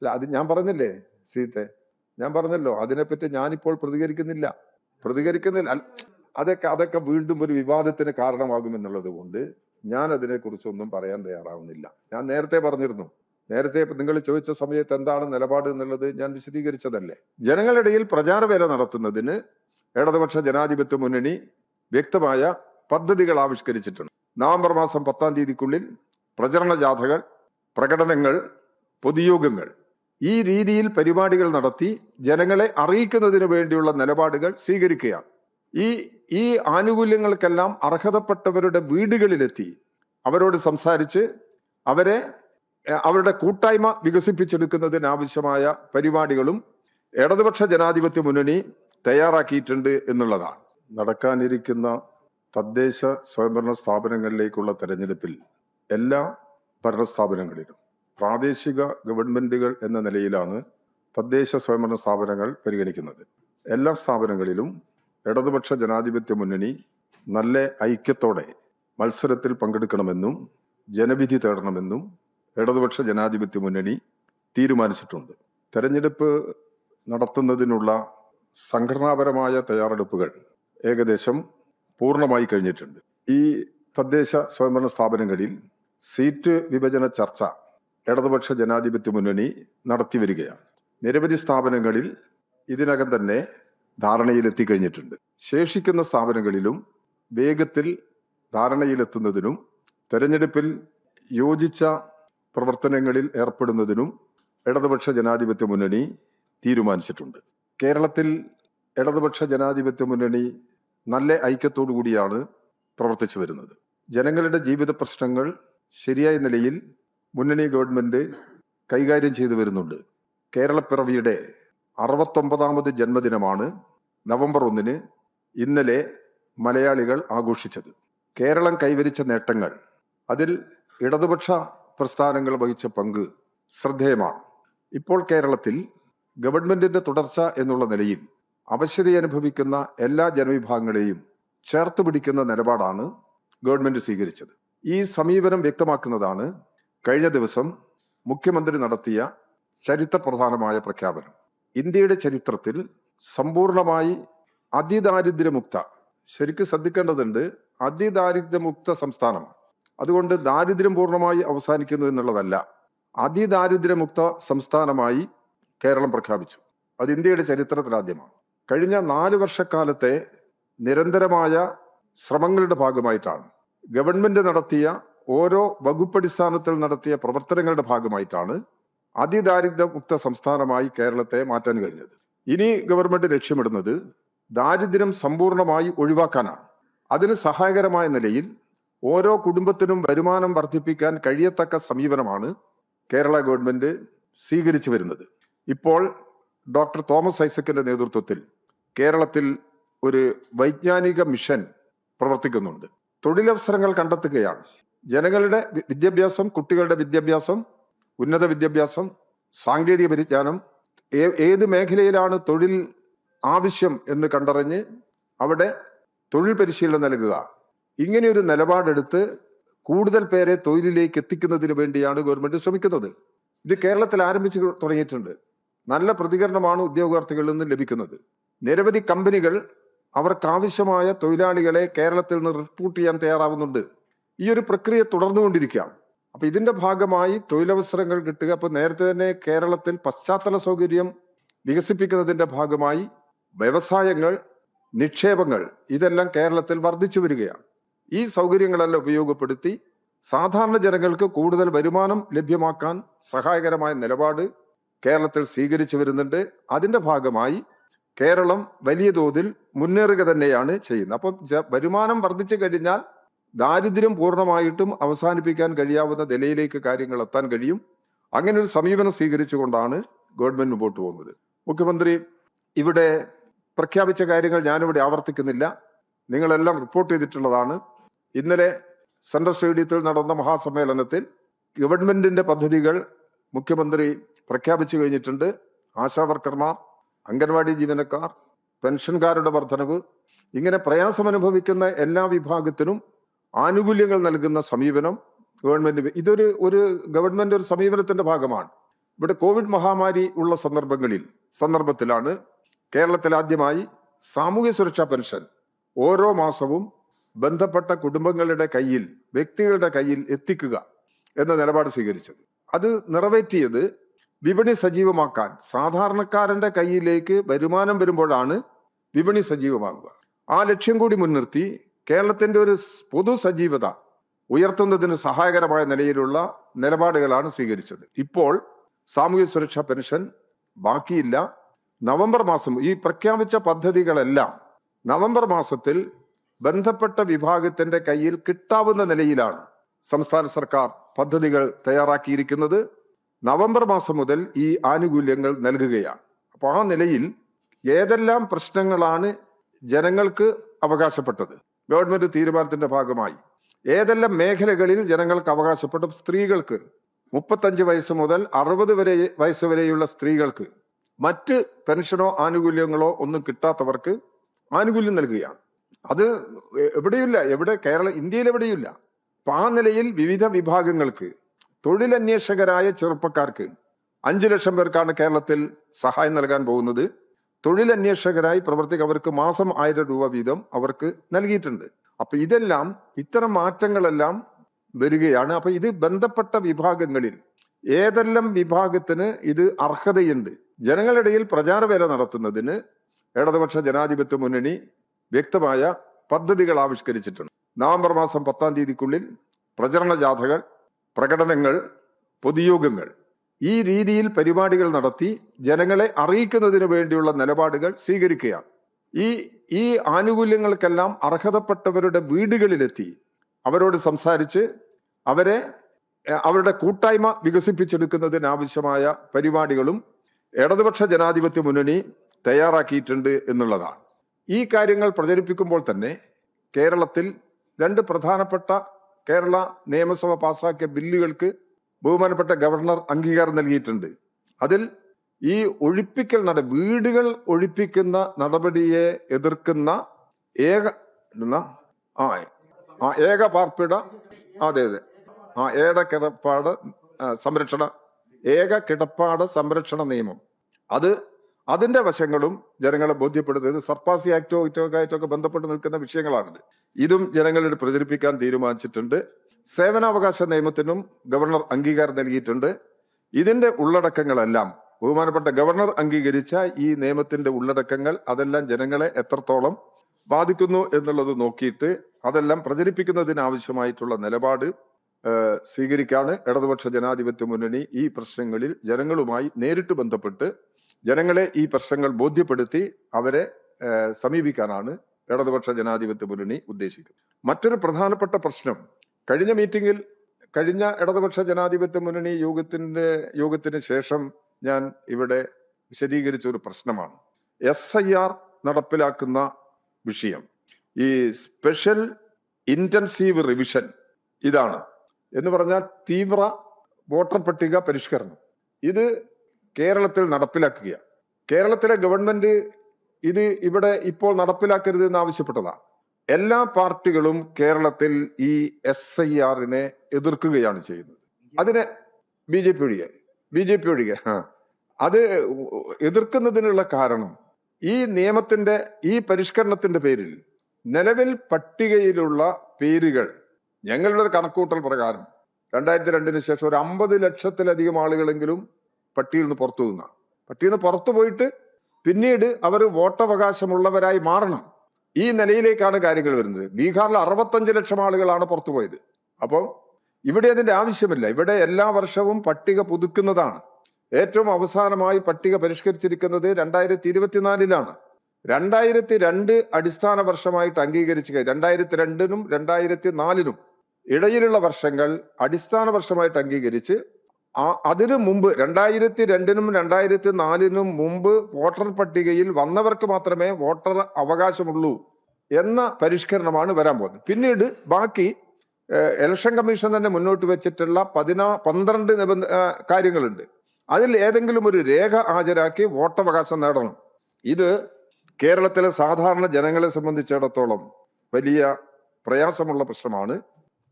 അല്ല അത് ഞാൻ പറഞ്ഞില്ലേ സീത്തെ ഞാൻ പറഞ്ഞല്ലോ അതിനെപ്പറ്റി ഞാനിപ്പോൾ പ്രതികരിക്കുന്നില്ല. പ്രതികരിക്കുന്നില്ല. അതൊക്കെ അതൊക്കെ വീണ്ടും ഒരു വിവാദത്തിന് കാരണമാകുമെന്നുള്ളത് കൊണ്ട് ഞാൻ അതിനെക്കുറിച്ചൊന്നും പറയാൻ തയ്യാറാവുന്നില്ല. ഞാൻ നേരത്തെ പറഞ്ഞിരുന്നു. നേരത്തെ നിങ്ങൾ ചോദിച്ച സമയത്ത് എന്താണ് നിലപാട് എന്നുള്ളത് ഞാൻ വിശദീകരിച്ചതല്ലേ? ജനങ്ങളിടയിൽ പ്രചാരവേല നടത്തുന്നതിന് ഇടതുപക്ഷ ജനാധിപത്യ മുന്നണി വ്യക്തമായ പദ്ധതികൾ ആവിഷ്കരിച്ചിട്ടുണ്ട്. നവംബർ മാസം പത്താം തീയതിക്കുള്ളിൽ പ്രചരണ ജാഥകൾ പ്രകടനങ്ങൾ പൊതുയോഗങ്ങൾ. ഈ രീതിയിൽ പരിപാടികൾ നടത്തി ജനങ്ങളെ അറിയിക്കുന്നതിന് വേണ്ടിയുള്ള നിലപാടുകൾ സ്വീകരിക്കുകയാണ്. ഈ ഈ ആനുകൂല്യങ്ങൾക്കെല്ലാം അർഹതപ്പെട്ടവരുടെ വീടുകളിലെത്തി അവരോട് സംസാരിച്ച് അവരെ അവരുടെ കൂട്ടായ്മ വികസിപ്പിച്ചെടുക്കുന്നതിനാവശ്യമായ പരിപാടികളും ഇടതുപക്ഷ ജനാധിപത്യ മുന്നണി തയ്യാറാക്കിയിട്ടുണ്ട് എന്നുള്ളതാണ്. നടക്കാനിരിക്കുന്ന തദ്ദേശ സ്വയംഭരണ സ്ഥാപനങ്ങളിലേക്കുള്ള തെരഞ്ഞെടുപ്പിൽ എല്ലാ ഭരണസ്ഥാപനങ്ങളിലും പ്രാദേശിക ഗവൺമെന്റുകൾ എന്ന നിലയിലാണ് തദ്ദേശ സ്വയംഭരണ സ്ഥാപനങ്ങൾ പരിഗണിക്കുന്നത്. എല്ലാ സ്ഥാപനങ്ങളിലും ഇടതുപക്ഷ ജനാധിപത്യ മുന്നണി നല്ല ഐക്യത്തോടെ മത്സരത്തിൽ പങ്കെടുക്കണമെന്നും ജനവിധി തേടണമെന്നും ഇടതുപക്ഷ ജനാധിപത്യ മുന്നണി തീരുമാനിച്ചിട്ടുണ്ട്. തെരഞ്ഞെടുപ്പ് നടത്തുന്നതിനുള്ള സംഘടനാപരമായ തയ്യാറെടുപ്പുകൾ ഏകദേശം പൂർണമായി കഴിഞ്ഞിട്ടുണ്ട്. ഈ തദ്ദേശ സ്വയംഭരണ സ്ഥാപനങ്ങളിൽ സീറ്റ് വിഭജന ചർച്ച ഇടതുപക്ഷ ജനാധിപത്യ മുന്നണി നടത്തിവരികയാണ്. നിരവധി സ്ഥാപനങ്ങളിൽ ഇതിനകം തന്നെ ധാരണയിലെത്തിക്കഴിഞ്ഞിട്ടുണ്ട്. ശേഷിക്കുന്ന സ്ഥാപനങ്ങളിലും വേഗത്തിൽ ധാരണയിലെത്തുന്നതിനും തെരഞ്ഞെടുപ്പിൽ യോജിച്ച പ്രവർത്തനങ്ങളിൽ ഏർപ്പെടുന്നതിനും ഇടതുപക്ഷ ജനാധിപത്യ മുന്നണി തീരുമാനിച്ചിട്ടുണ്ട്. കേരളത്തിൽ ഇടതുപക്ഷ ജനാധിപത്യ മുന്നണി നല്ല ഐക്യത്തോടു കൂടിയാണ് പ്രവർത്തിച്ചു വരുന്നത്. ജനങ്ങളുടെ ജീവിത പ്രശ്നങ്ങൾ ശരിയായ നിലയിൽ മുന്നണി ഗവൺമെന്റ് കൈകാര്യം ചെയ്തു വരുന്നുണ്ട്. കേരളപ്പിറവിയുടെ അറുപത്തൊമ്പതാമത് ജന്മദിനമാണ് നവംബർ ഒന്നിന് ഇന്നലെ മലയാളികൾ ആഘോഷിച്ചത്. കേരളം കൈവരിച്ച നേട്ടങ്ങൾ അതിൽ ഇടതുപക്ഷ പ്രസ്ഥാനങ്ങൾ വഹിച്ച പങ്ക് ശ്രദ്ധേയമാണ്. ഇപ്പോൾ കേരളത്തിൽ ഗവൺമെന്റിന്റെ തുടർച്ച എന്നുള്ള നിലയിൽ അവശത അനുഭവിക്കുന്ന എല്ലാ ജനവിഭാഗങ്ങളെയും ചേർത്ത് പിടിക്കുന്ന നിലപാടാണ് ഗവൺമെന്റ് സ്വീകരിച്ചത്. ഈ സമീപനം വ്യക്തമാക്കുന്നതാണ് കഴിഞ്ഞ ദിവസം മുഖ്യമന്ത്രി നടത്തിയ ചരിത്രപ്രധാനമായ പ്രഖ്യാപനം. ഇന്ത്യയുടെ ചരിത്രത്തിൽ സമ്പൂർണമായി അതിദാരിദ്ര്യമുക്ത ശരിക്കും ശ്രദ്ധിക്കേണ്ടതുണ്ട് അതിദാരിദ്ര്യമുക്ത സംസ്ഥാനം. അതുകൊണ്ട് ദാരിദ്ര്യം പൂർണമായി അവസാനിക്കുന്നു എന്നുള്ളതല്ല അതിദാരിദ്ര്യമുക്ത സംസ്ഥാനമായി കേരളം പ്രഖ്യാപിച്ചു. അത് ഇന്ത്യയുടെ ചരിത്രത്തിൽ ആദ്യമാണ്. കഴിഞ്ഞ നാല് വർഷക്കാലത്തെ നിരന്തരമായ ശ്രമങ്ങളുടെ ഭാഗമായിട്ടാണ് ഗവൺമെന്റ് നടത്തിയ ഓരോ വകുപ്പടിസ്ഥാനത്തിൽ നടത്തിയ പ്രവർത്തനങ്ങളുടെ ഭാഗമായിട്ടാണ് അതിദാരിദ്ര്യ മുക്ത സംസ്ഥാനമായി കേരളത്തെ മാറ്റാൻ കഴിഞ്ഞത്. ഇനി ഗവൺമെന്റ് ലക്ഷ്യമിടുന്നത് ദാരിദ്ര്യം സമ്പൂർണമായി ഒഴിവാക്കാനാണ്. അതിന് സഹായകരമായ നിലയിൽ ഓരോ കുടുംബത്തിനും വരുമാനം വർദ്ധിപ്പിക്കാൻ കഴിയത്തക്ക സമീപനമാണ് കേരള ഗവൺമെന്റ് സ്വീകരിച്ചു വരുന്നത്. ഇപ്പോൾ ഡോക്ടർ തോമസ് ഐസക്കിന്റെ നേതൃത്വത്തിൽ കേരളത്തിൽ ഒരു വൈജ്ഞാനിക മിഷൻ പ്രവർത്തിക്കുന്നുണ്ട്. തൊഴിലവസരങ്ങൾ കണ്ടെത്തുകയാണ്. ജനങ്ങളുടെ വിദ്യാഭ്യാസം കുട്ടികളുടെ വിദ്യാഭ്യാസം ഉന്നത വിദ്യാഭ്യാസം സാങ്കേതിക പരിജ്ഞാനം ഏത് മേഖലയിലാണ് തൊഴിൽ ആവശ്യം എന്ന് കണ്ടറിഞ്ഞ് അവിടെ തൊഴിൽ പരിശീലനം നൽകുക. ഇങ്ങനെയൊരു നിലപാടെടുത്ത് കൂടുതൽ പേരെ തൊഴിലിലേക്ക് എത്തിക്കുന്നതിന് വേണ്ടിയാണ് ഗവൺമെന്റ് ശ്രമിക്കുന്നത്. ഇത് കേരളത്തിൽ ആരംഭിച്ചു തുടങ്ങിയിട്ടുണ്ട്. നല്ല പ്രതികരണമാണ് ഉദ്യോഗാർത്ഥികളിൽ നിന്ന് ലഭിക്കുന്നത്. നിരവധി കമ്പനികൾ അവർക്കാവശ്യമായ തൊഴിലാളികളെ കേരളത്തിൽ നിന്ന് റിക്രൂട്ട് ചെയ്യാൻ തയ്യാറാവുന്നുണ്ട്. ഈ ഒരു പ്രക്രിയ തുടർന്നുകൊണ്ടിരിക്കുകയാണ്. അപ്പൊ ഇതിന്റെ ഭാഗമായി തൊഴിലവസരങ്ങൾ കിട്ടുക. അപ്പൊ നേരത്തെ തന്നെ കേരളത്തിൽ പശ്ചാത്തല സൗകര്യം വികസിപ്പിക്കുന്നതിന്റെ ഭാഗമായി വ്യവസായങ്ങൾ നിക്ഷേപങ്ങൾ ഇതെല്ലാം കേരളത്തിൽ വർദ്ധിച്ചു വരികയാണ്. ഈ സൗകര്യങ്ങളെല്ലാം ഉപയോഗപ്പെടുത്തി സാധാരണ ജനങ്ങൾക്ക് കൂടുതൽ വരുമാനം ലഭ്യമാക്കാൻ സഹായകരമായ നിലപാട് കേരളത്തിൽ സ്വീകരിച്ചു വരുന്നുണ്ട്. അതിന്റെ ഭാഗമായി കേരളം വലിയ തോതിൽ മുന്നേറുക തന്നെയാണ് ചെയ്യുന്നത്. അപ്പം വരുമാനം വർദ്ധിച്ചു കഴിഞ്ഞാൽ ദാരിദ്ര്യം പൂർണമായിട്ടും അവസാനിപ്പിക്കാൻ കഴിയാവുന്ന നിലയിലേക്ക് കാര്യങ്ങൾ എത്താൻ കഴിയും. അങ്ങനെ ഒരു സമീപനം സ്വീകരിച്ചുകൊണ്ടാണ് ഗവൺമെന്റ് മുമ്പോട്ട് പോകുന്നത്. മുഖ്യമന്ത്രി ഇവിടെ പ്രഖ്യാപിച്ച കാര്യങ്ങൾ ഞാനിവിടെ ആവർത്തിക്കുന്നില്ല. നിങ്ങളെല്ലാം റിപ്പോർട്ട് ചെയ്തിട്ടുള്ളതാണ്. ഇന്നലെ സെൻട്രൽ സ്റ്റേഡിയത്തിൽ നടന്ന മഹാസമ്മേളനത്തിൽ ഗവൺമെന്റിന്റെ പദ്ധതികൾ മുഖ്യമന്ത്രി പ്രഖ്യാപിച്ചു കഴിഞ്ഞിട്ടുണ്ട്. ആശാവർക്കർമാർ അംഗൻവാടി ജീവനക്കാർ പെൻഷൻകാരുടെ വർധനവ് ഇങ്ങനെ പ്രയാസം അനുഭവിക്കുന്ന എല്ലാ വിഭാഗത്തിനും ആനുകൂല്യങ്ങൾ നൽകുന്ന സമീപനം ഗവൺമെന്റ് ഇതൊരു ഒരു ഗവൺമെന്റ് ഒരു സമീപനത്തിന്റെ ഭാഗമാണ്. ഇവിടെ കോവിഡ് മഹാമാരി ഉള്ള സന്ദർഭങ്ങളിൽ സന്ദർഭത്തിലാണ് കേരളത്തിൽ ആദ്യമായി സാമൂഹ്യ സുരക്ഷാ പെൻഷൻ ഓരോ മാസവും ബന്ധപ്പെട്ട കുടുംബങ്ങളുടെ കയ്യിൽ വ്യക്തികളുടെ കയ്യിൽ എത്തിക്കുക എന്ന നിലപാട് സ്വീകരിച്ചത്. അത് നിറവേറ്റിയത് വിപണി സജീവമാക്കാൻ സാധാരണക്കാരന്റെ കയ്യിലേക്ക് വരുമാനം വരുമ്പോഴാണ് വിപണി സജീവമാകുക. ആ ലക്ഷ്യം കൂടി മുൻനിർത്തി കേരളത്തിന്റെ ഒരു സ് പൊതു സജീവത ഉയർത്തുന്നതിന് സഹായകരമായ നിലയിലുള്ള നിലപാടുകളാണ് സ്വീകരിച്ചത്. ഇപ്പോൾ സാമൂഹ്യ സുരക്ഷാ പെൻഷൻ ബാക്കിയില്ല. നവംബർ മാസം ഈ പ്രഖ്യാപിച്ച പദ്ധതികളെല്ലാം നവംബർ മാസത്തിൽ ബന്ധപ്പെട്ട വിഭാഗത്തിന്റെ കയ്യിൽ കിട്ടാവുന്ന നിലയിലാണ് സംസ്ഥാന സർക്കാർ പദ്ധതികൾ തയ്യാറാക്കിയിരിക്കുന്നത്. നവംബർ മാസം മുതൽ ഈ ആനുകൂല്യങ്ങൾ നൽകുകയാണ്. അപ്പോൾ ആ നിലയിൽ ഏതെല്ലാം പ്രശ്നങ്ങളാണ് ജനങ്ങൾക്ക് അവകാശപ്പെട്ടത്? ഗവൺമെന്റ് തീരുമാനത്തിന്റെ ഭാഗമായി. ഏതെല്ലാം മേഖലകളിൽ ജനങ്ങൾക്ക് അവകാശപ്പെട്ടു സ്ത്രീകൾക്ക്. മുപ്പത്തഞ്ച് വയസ്സ് മുതൽ അറുപത് വരെ വയസ്സ് വരെയുള്ള സ്ത്രീകൾക്ക്. മറ്റ് പെൻഷനോ ആനുകൂല്യങ്ങളോ ഒന്നും കിട്ടാത്തവർക്ക് ആനുകൂല്യം നൽകുകയാണ്. അത് എവിടെയില്ല എവിടെ കേരള ഇന്ത്യയിൽ എവിടെയില്ല അപ്പൊ ആ നിലയിൽ വിവിധ വിഭാഗങ്ങൾക്ക് തൊഴിലന്വേഷകരായ ചെറുപ്പക്കാർക്ക് അഞ്ചു ലക്ഷം പേർക്കാണ് കേരളത്തിൽ സഹായം നൽകാൻ പോകുന്നത്. തൊഴിലന്വേഷകരായി പ്രവർത്തിക്കുക അവർക്ക് മാസം ആയിരം രൂപ വീതം അവർക്ക് നൽകിയിട്ടുണ്ട്. അപ്പൊ ഇതെല്ലാം ഇത്തരം മാറ്റങ്ങളെല്ലാം വരികയാണ്. അപ്പൊ ഇത് ബന്ധപ്പെട്ട വിഭാഗങ്ങളിൽ ഏതെല്ലാം വിഭാഗത്തിന് ഇത് അർഹതയുണ്ട്? ജനങ്ങളിടയിൽ പ്രചാരവേല നടത്തുന്നതിന് ഇടതുപക്ഷ ജനാധിപത്യ മുന്നണി വ്യക്തമായ പദ്ധതികൾ ആവിഷ്കരിച്ചിട്ടുണ്ട്. നവംബർ മാസം പത്താം തീയതിക്കുള്ളിൽ പ്രചരണ ജാഥകൾ പ്രകടനങ്ങൾ പൊതുയോഗങ്ങൾ. ഈ രീതിയിൽ പരിപാടികൾ നടത്തി ജനങ്ങളെ അറിയിക്കുന്നതിന് വേണ്ടിയുള്ള നിലപാടുകൾ സ്വീകരിക്കുകയാണ്. ഈ ഈ ആനുകൂല്യങ്ങൾക്കെല്ലാം അർഹതപ്പെട്ടവരുടെ വീടുകളിലെത്തി അവരോട് സംസാരിച്ച് അവരെ അവരുടെ കൂട്ടായ്മ വികസിപ്പിച്ചെടുക്കുന്നതിനാവശ്യമായ പരിപാടികളും ഇടതുപക്ഷ ജനാധിപത്യ മുന്നണി തയ്യാറാക്കിയിട്ടുണ്ട് എന്നുള്ളതാണ്. ഈ കാര്യങ്ങൾ പ്രചരിപ്പിക്കുമ്പോൾ തന്നെ കേരളത്തിൽ രണ്ട് പ്രധാനപ്പെട്ട കേരള നിയമസഭ പാസാക്കിയ ബില്ലുകൾക്ക് ബഹുമാനപ്പെട്ട ഗവർണർ അംഗീകാരം നൽകിയിട്ടുണ്ട്. അതിൽ ഈ ഒഴിപ്പിക്കൽ നട വീടുകൾ ഒഴിപ്പിക്കുന്ന നടപടിയെ എതിർക്കുന്ന ഏക ആ ആ ഏക പാർപ്പിട അതെ അതെ. ആ ഏക കിടപ്പാട് സംരക്ഷണ ഏക കിടപ്പാട് സംരക്ഷണ നിയമം. അത് അതിന്റെ വശങ്ങളും ജനങ്ങളെ ബോധ്യപ്പെടുത്തുന്നത് സർപ്പാസി ആക്ടോ ഇറ്റോ ആയിട്ടൊക്കെ ബന്ധപ്പെട്ട് നിൽക്കുന്ന വിഷയങ്ങളാണിത്. ഇതും ജനങ്ങളോട് പ്രചരിപ്പിക്കാൻ തീരുമാനിച്ചിട്ടുണ്ട്. സേവനാവകാശ നിയമത്തിനും ഗവർണർ അംഗീകാരം നൽകിയിട്ടുണ്ട്. ഇതിന്റെ ഉള്ളടക്കങ്ങളെല്ലാം ബഹുമാനപ്പെട്ട ഗവർണർ അംഗീകരിച്ച ഈ നിയമത്തിന്റെ ഉള്ളടക്കങ്ങൾ അതെല്ലാം ജനങ്ങളെ എത്രത്തോളം ബാധിക്കുന്നു എന്നുള്ളത് നോക്കിയിട്ട് അതെല്ലാം പ്രചരിപ്പിക്കുന്നതിന് ആവശ്യമായിട്ടുള്ള നിലപാട് സ്വീകരിക്കാണ് ഇടതുപക്ഷ ജനാധിപത്യ മുന്നണി ഈ പ്രശ്നങ്ങളിൽ ജനങ്ങളുമായി നേരിട്ട് ബന്ധപ്പെട്ട് ജനങ്ങളെ ഈ പ്രശ്നങ്ങൾ ബോധ്യപ്പെടുത്തി അവരെ സമീപിക്കാനാണ് ഇടതുപക്ഷ ജനാധിപത്യ മുന്നണി ഉദ്ദേശിക്കുന്നത്. മറ്റൊരു പ്രധാനപ്പെട്ട പ്രശ്നം കഴിഞ്ഞ മീറ്റിംഗിൽ കഴിഞ്ഞ ഇടതുപക്ഷ ജനാധിപത്യ മുന്നണി യോഗത്തിന്റെ യോഗത്തിന് ശേഷം ഞാൻ ഇവിടെ വിശദീകരിച്ച ഒരു പ്രശ്നമാണ്. എസ് ഐ ആർ നടപ്പിലാക്കുന്ന വിഷയം. ഈ സ്പെഷ്യൽ ഇന്റൻസീവ് റിവിഷൻ ഇതാണ്. എന്ന് പറഞ്ഞാൽ തീവ്ര വോട്ടർ പട്ടിക പരിഷ്കരണം. ഇത് കേരളത്തിൽ നടപ്പിലാക്കുക കേരളത്തിലെ ഗവൺമെന്റ് ഇത് ഇവിടെ ഇപ്പോൾ നടപ്പിലാക്കരുത് എന്ന് ആവശ്യപ്പെട്ടതാണ്. എല്ലാ പാർട്ടികളും കേരളത്തിൽ ഈ എസ് ഐ ആറിനെ എതിർക്കുകയാണ് ചെയ്യുന്നത്. അതിനെ ബി ജെ പി ഒഴികെ ബി ജെ പി ഒഴികെ അത് എതിർക്കുന്നതിനുള്ള കാരണം ഈ നിയമത്തിന്റെ ഈ പരിഷ്കരണത്തിന്റെ പേരിൽ നിലവിൽ പട്ടികയിലുള്ള പേരുകൾ ഞങ്ങളുടെ ഒരു കണക്കൂട്ടൽ പ്രകാരം രണ്ടായിരത്തി രണ്ടിന് ശേഷം ഒരു അമ്പത് ലക്ഷത്തിലധികം ആളുകളെങ്കിലും പട്ടികയിൽ നിന്ന് പുറത്തു നിന്നാണ് പട്ടികയിൽ നിന്ന് പുറത്തു പോയിട്ട് പിന്നീട് അവർ വോട്ടവകാശമുള്ളവരായി മാറണം. ഈ നിലയിലേക്കാണ് കാര്യങ്ങൾ വരുന്നത്. ബീഹാറിൽ അറുപത്തഞ്ച് ലക്ഷം ആളുകളാണ് പുറത്തു പോയത്. അപ്പം ഇവിടെ അതിന്റെ ആവശ്യമില്ല. ഇവിടെ എല്ലാ വർഷവും പട്ടിക പുതുക്കുന്നതാണ്. ഏറ്റവും അവസാനമായി പട്ടിക പരിഷ്കരിച്ചിരിക്കുന്നത് രണ്ടായിരത്തി ഇരുപത്തിനാലിലാണ് രണ്ടായിരത്തി രണ്ട് അടിസ്ഥാന വർഷമായിട്ട് അംഗീകരിച്ച് രണ്ടായിരത്തി രണ്ടിനും രണ്ടായിരത്തി നാലിനും ഇടയിലുള്ള വർഷങ്ങൾ അടിസ്ഥാന വർഷമായിട്ട് അംഗീകരിച്ച് ആ അതിനു മുമ്പ് രണ്ടായിരത്തി രണ്ടിനും രണ്ടായിരത്തി നാലിനും മുമ്പ് വോട്ടർ പട്ടികയിൽ വന്നവർക്ക് മാത്രമേ വോട്ടർ അവകാശമുള്ളൂ എന്ന പരിഷ്കരണമാണ് വരാൻ പോകുന്നത്. പിന്നീട് ബാക്കി ഇലക്ഷൻ കമ്മീഷൻ തന്നെ മുന്നോട്ട് വെച്ചിട്ടുള്ള പതിനാ പന്ത്രണ്ട് നിബന്ധ കാര്യങ്ങളുണ്ട്. അതിൽ ഏതെങ്കിലും ഒരു രേഖ ഹാജരാക്കി വോട്ടവകാശം നേടണം. ഇത് കേരളത്തിലെ സാധാരണ ജനങ്ങളെ സംബന്ധിച്ചിടത്തോളം വലിയ പ്രയാസമുള്ള പ്രശ്നമാണ്.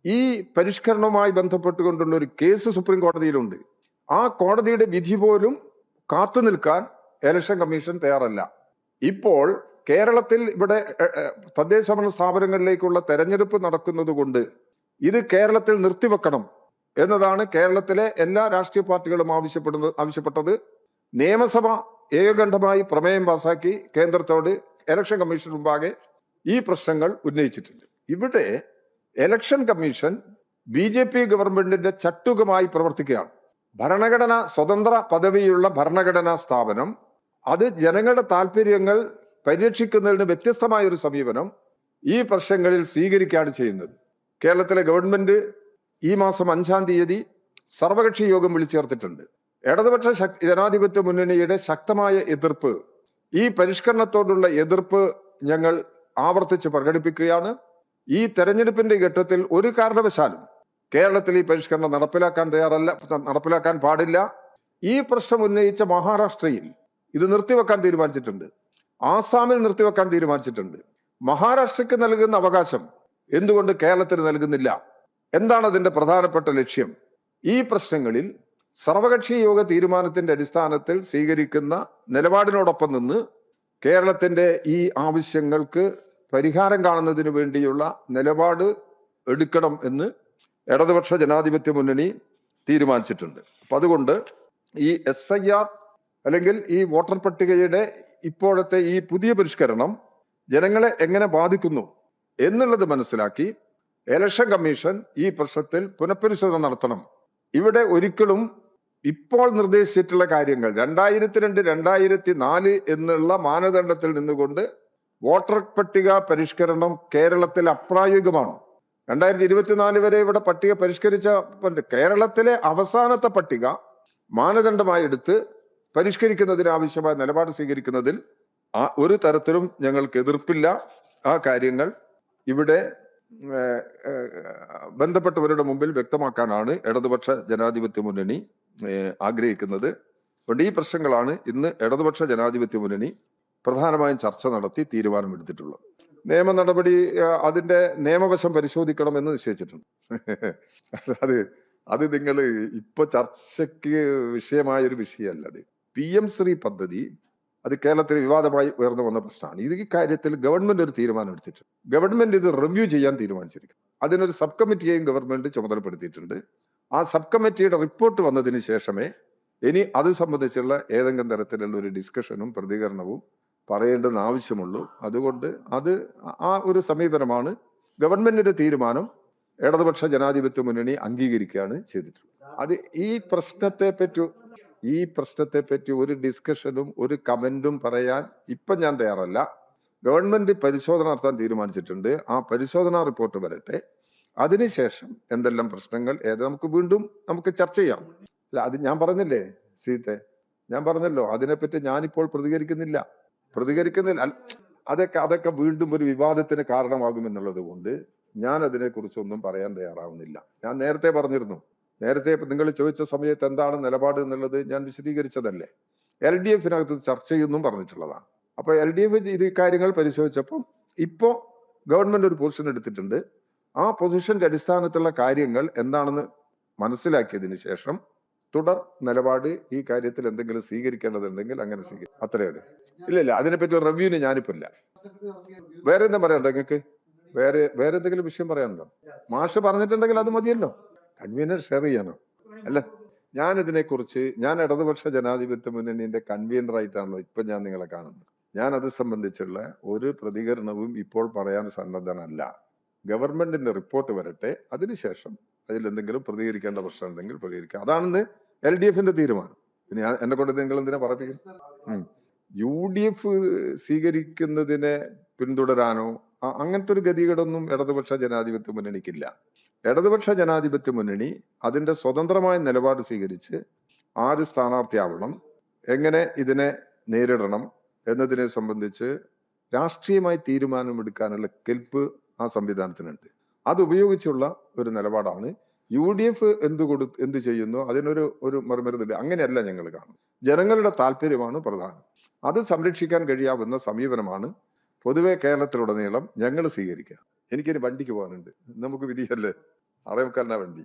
ഈ പരിഷ്കരണവുമായി ബന്ധപ്പെട്ടുകൊണ്ടുള്ള ഒരു കേസ് സുപ്രീം കോടതിയിലുണ്ട്. ആ കോടതിയുടെ വിധി പോലും കാത്തു നിൽക്കാൻ ഇലക്ഷൻ കമ്മീഷൻ തയ്യാറല്ല. ഇപ്പോൾ കേരളത്തിൽ ഇവിടെ തദ്ദേശ ഭരണ സ്ഥാപനങ്ങളിലേക്കുള്ള തെരഞ്ഞെടുപ്പ് നടക്കുന്നത് കൊണ്ട് ഇത് കേരളത്തിൽ നിർത്തിവെക്കണം എന്നതാണ് കേരളത്തിലെ എല്ലാ രാഷ്ട്രീയ പാർട്ടികളും ആവശ്യപ്പെടുന്നത് ആവശ്യപ്പെട്ടത്. നിയമസഭ ഏകകണ്ഠമായി പ്രമേയം പാസാക്കി കേന്ദ്രത്തോട് ഇലക്ഷൻ കമ്മീഷൻ മുമ്പാകെ ഈ പ്രശ്നങ്ങൾ ഉന്നയിച്ചിട്ടുണ്ട്. ഇവിടെ election commission B J P ഗവൺമെന്റിന്റെ ചട്ടുകമായി പ്രവർത്തിക്കുകയാണ്. ഭരണഘടന സ്വതന്ത്ര പദവിയുള്ള ഭരണഘടനാ സ്ഥാപനം അത് ജനങ്ങളുടെ താല്പര്യങ്ങൾ പരിരക്ഷിക്കുന്നതിന് വ്യത്യസ്തമായ ഒരു സമീപനം ഈ പ്രശ്നങ്ങളിൽ സ്വീകരിക്കുകയാണ് ചെയ്യുന്നത്. കേരളത്തിലെ ഗവൺമെന്റ് ഈ മാസം അഞ്ചാം തീയതി സർവകക്ഷി യോഗം വിളിച്ചു ചേർത്തിട്ടുണ്ട് ഇടതുപക്ഷ ജനാധിപത്യ മുന്നണിയുടെ ശക്തമായ എതിർപ്പ് ഈ പരിഷ്കരണത്തോടുള്ള എതിർപ്പ് ഞങ്ങൾ ആവർത്തിച്ച് പ്രകടിപ്പിക്കുകയാണ്. ഈ തെരഞ്ഞെടുപ്പിന്റെ ഘട്ടത്തിൽ ഒരു കാരണവശാലും കേരളത്തിൽ ഈ പരിഷ്കരണം നടപ്പിലാക്കാൻ തയ്യാറല്ല നടപ്പിലാക്കാൻ പാടില്ല. ഈ പ്രശ്നം ഉന്നയിച്ച മഹാരാഷ്ട്രയിൽ ഇത് നിർത്തിവെക്കാൻ തീരുമാനിച്ചിട്ടുണ്ട്. ആസാമിൽ നിർത്തിവെക്കാൻ തീരുമാനിച്ചിട്ടുണ്ട്. മഹാരാഷ്ട്രയ്ക്ക് നൽകുന്ന അവകാശം എന്തുകൊണ്ട് കേരളത്തിന് നൽകുന്നില്ല? എന്താണ് അതിന്റെ പ്രധാനപ്പെട്ട ലക്ഷ്യം? ഈ പ്രശ്നങ്ങളിൽ സർവകക്ഷി യോഗ തീരുമാനത്തിന്റെ അടിസ്ഥാനത്തിൽ സ്വീകരിക്കുന്ന നിലപാടിനോടൊപ്പം നിന്ന് കേരളത്തിന്റെ ഈ ആവശ്യങ്ങൾക്ക് പരിഹാരം കാണുന്നതിന് വേണ്ടിയുള്ള നിലപാട് എടുക്കണം എന്ന് ഇടതുപക്ഷ ജനാധിപത്യ മുന്നണി തീരുമാനിച്ചിട്ടുണ്ട്. അപ്പൊ അതുകൊണ്ട് ഈ എസ് ഐ ആർ അല്ലെങ്കിൽ ഈ വോട്ടർ പട്ടികയുടെ ഇപ്പോഴത്തെ ഈ പുതിയ പരിഷ്കരണം ജനങ്ങളെ എങ്ങനെ ബാധിക്കുന്നു എന്നുള്ളത് മനസ്സിലാക്കി ഇലക്ഷൻ കമ്മീഷൻ ഈ പ്രശ്നത്തിൽ പുനഃപരിശോധന നടത്തണം. ഇവിടെ ഒരിക്കലും ഇപ്പോൾ നിർദ്ദേശിച്ചിട്ടുള്ള കാര്യങ്ങൾ രണ്ടായിരത്തി രണ്ട് രണ്ടായിരത്തി നാല് എന്നുള്ള മാനദണ്ഡത്തിൽ നിന്നുകൊണ്ട് വോട്ടർ പട്ടിക പരിഷ്കരണം കേരളത്തിൽ അപ്രായോഗികമാണ്? രണ്ടായിരത്തി ഇരുപത്തിനാല് വരെ ഇവിടെ പട്ടിക പരിഷ്കരിച്ച കേരളത്തിലെ അവസാനത്തെ പട്ടിക മാനദണ്ഡമായി എടുത്ത് പരിഷ്കരിക്കുന്നതിന് ആവശ്യമായ നിലപാട് സ്വീകരിക്കുന്നതിൽ ആ ഒരു തരത്തിലും ഞങ്ങൾക്ക് എതിർപ്പില്ല. ആ കാര്യങ്ങൾ ഇവിടെ ബന്ധപ്പെട്ടവരുടെ മുമ്പിൽ വ്യക്തമാക്കാനാണ് ഇടതുപക്ഷ ജനാധിപത്യ മുന്നണി ആഗ്രഹിക്കുന്നത്. അതുകൊണ്ട് ഈ പ്രശ്നങ്ങളാണ് ഇന്ന് ഇടതുപക്ഷ ജനാധിപത്യ മുന്നണി പ്രധാനമായും ചർച്ച നടത്തി തീരുമാനമെടുത്തിട്ടുള്ളത് നിയമ നടപടി അതിന്റെ നിയമവശം പരിശോധിക്കണം എന്ന് നിശ്ചയിച്ചിട്ടുണ്ട്. അത് അത് നിങ്ങൾ ഇപ്പൊ ചർച്ചയ്ക്ക് വിഷയമായ ഒരു വിഷയമല്ല അത്. പി എം ശ്രീ പദ്ധതി അത് കേരളത്തിൽ വിവാദമായി ഉയർന്നു വന്ന പ്രശ്നമാണ്. ഇത് ഈ കാര്യത്തിൽ ഗവൺമെന്റ് ഒരു തീരുമാനം എടുത്തിട്ടുണ്ട് ഗവൺമെന്റ് ഇത് റിവ്യൂ ചെയ്യാൻ തീരുമാനിച്ചിരിക്കുന്നു. അതിനൊരു സബ് കമ്മിറ്റിയെയും ഗവൺമെന്റ് ചുമതലപ്പെടുത്തിയിട്ടുണ്ട്. ആ സബ് കമ്മിറ്റിയുടെ റിപ്പോർട്ട് വന്നതിന് ശേഷമേ ഇനി അത് സംബന്ധിച്ചുള്ള ഏതെങ്കിലും തരത്തിലുള്ള ഒരു ഡിസ്കഷനും പ്രതികരണവും പറയേണ്ടെന്ന് ആവശ്യമുള്ളൂ. അതുകൊണ്ട് അത് ആ ഒരു സമീപനമാണ്. ഗവൺമെന്റിന്റെ തീരുമാനം ഇടതുപക്ഷ ജനാധിപത്യ മുന്നണി അംഗീകരിക്കുകയാണ് ചെയ്തിട്ടുള്ളത്. അത് ഈ പ്രശ്നത്തെ പറ്റി ഈ പ്രശ്നത്തെ പറ്റി ഒരു ഡിസ്കഷനും ഒരു കമന്റും പറയാൻ ഇപ്പം ഞാൻ തയ്യാറല്ല. ഗവൺമെന്റ് പരിശോധന നടത്താൻ തീരുമാനിച്ചിട്ടുണ്ട്. ആ പരിശോധനാ റിപ്പോർട്ട് വരട്ടെ. അതിനുശേഷം എന്തെല്ലാം പ്രശ്നങ്ങൾ ഏത് നമുക്ക് വീണ്ടും നമുക്ക് ചർച്ച ചെയ്യാം. അല്ല അത് ഞാൻ പറഞ്ഞില്ലേ സീത്തെ ഞാൻ പറഞ്ഞല്ലോ അതിനെപ്പറ്റി ഞാനിപ്പോൾ പ്രതികരിക്കുന്നില്ല. പ്രതികരിക്കുന്നില്ല അതൊക്കെ അതൊക്കെ വീണ്ടും ഒരു വിവാദത്തിന് കാരണമാകുമെന്നുള്ളത് കൊണ്ട് ഞാൻ അതിനെക്കുറിച്ചൊന്നും പറയാൻ തയ്യാറാവുന്നില്ല. ഞാൻ നേരത്തെ പറഞ്ഞിരുന്നു. നേരത്തെ നിങ്ങൾ ചോദിച്ച സമയത്ത് എന്താണ് നിലപാട് എന്നുള്ളത് ഞാൻ വിശദീകരിച്ചതല്ലേ. എൽ ഡി എഫിനകത്ത് ചർച്ച ചെയ്യുന്നു പറഞ്ഞിട്ടുള്ളതാണ്. അപ്പൊ എൽ ഡി എഫ് ഇത് കാര്യങ്ങൾ പരിശോധിച്ചപ്പോൾ ഇപ്പോ ഗവൺമെന്റ് ഒരു പൊസിഷൻ എടുത്തിട്ടുണ്ട്. ആ പൊസിഷന്റെ അടിസ്ഥാനത്തിലുള്ള കാര്യങ്ങൾ എന്താണെന്ന് മനസ്സിലാക്കിയതിന് ശേഷം തുടർ നിലപാട് ഈ കാര്യത്തിൽ എന്തെങ്കിലും സ്വീകരിക്കേണ്ടതുണ്ടെങ്കിൽ അങ്ങനെ സ്വീകരിക്കും അത്രയേ ഉള്ളൂ ഇല്ല ഇല്ല അതിനെപ്പറ്റി ഒരു റിവ്യൂവിന് ഞാനിപ്പോ ഇല്ല. വേറെ എന്താ പറയണ്ടോ നിങ്ങൾക്ക് വേറെ വേറെ എന്തെങ്കിലും വിഷയം പറയാനുണ്ടോ? മാഷ് പറഞ്ഞിട്ടുണ്ടെങ്കിൽ അത് മതിയല്ലോ. കൺവീനർ ഷെയർ ചെയ്യണോ. അല്ല ഞാൻ ഇതിനെക്കുറിച്ച് ഞാൻ ഇടതുപക്ഷ ജനാധിപത്യ മുന്നണിന്റെ കൺവീനർ ആയിട്ടാണല്ലോ ഇപ്പൊ ഞാൻ നിങ്ങളെ കാണുന്നത്. ഞാൻ അത് സംബന്ധിച്ചുള്ള ഒരു പ്രതികരണവും ഇപ്പോൾ പറയാൻ സന്നദ്ധനല്ല. ഗവൺമെന്റിന്റെ റിപ്പോർട്ട് വരട്ടെ. അതിനുശേഷം അതിൽ എന്തെങ്കിലും പ്രതികരിക്കേണ്ട പ്രശ്നം ഉണ്ടെങ്കിൽ പ്രതികരിക്കാം. അതാണെന്ന് എൽ ഡി എഫിന്റെ തീരുമാനം. പിന്നെ എന്നെ കൊണ്ട് നിങ്ങൾ എന്തിനാ പറയിപ്പിക്കും യു ഡി എഫ് സ്വീകരിക്കുന്നതിനെ പിന്തുടരാനോ അങ്ങനത്തെ ഒരു ഗതികേടൊന്നും ഇടതുപക്ഷ ജനാധിപത്യ മുന്നണിക്കില്ല. ഇടതുപക്ഷ ജനാധിപത്യ മുന്നണി അതിന്റെ സ്വതന്ത്രമായ നിലപാട് സ്വീകരിച്ച് ആര് സ്ഥാനാർത്ഥിയാവണം എങ്ങനെ ഇതിനെ നേരിടണം എന്നതിനെ സംബന്ധിച്ച് രാഷ്ട്രീയമായി തീരുമാനമെടുക്കാനുള്ള കെൽപ്പ് ആ സംവിധാനത്തിനുണ്ട്. അത് ഉപയോഗിച്ചുള്ള ഒരു നിലപാടാണ്. യു ഡി എഫ് എന്ത് കൊടു എന്ത് ചെയ്യുന്നു? അതിനൊരു ഒരു മറുമരുന്നില്ല അങ്ങനെയല്ല ഞങ്ങൾ കാണും ജനങ്ങളുടെ താല്പര്യമാണ് പ്രധാനം. അത് സംരക്ഷിക്കാൻ കഴിയാവുന്ന സമീപനമാണ്. പൊതുവെ കേരളത്തിലുടനീളം ഞങ്ങൾ സ്വീകരിക്കുക. എനിക്കൊരു വണ്ടിക്ക് പോകാനുണ്ട്. നമുക്ക് വിധിയല്ലേ? അറേമുക്കാലിനാ വണ്ടി.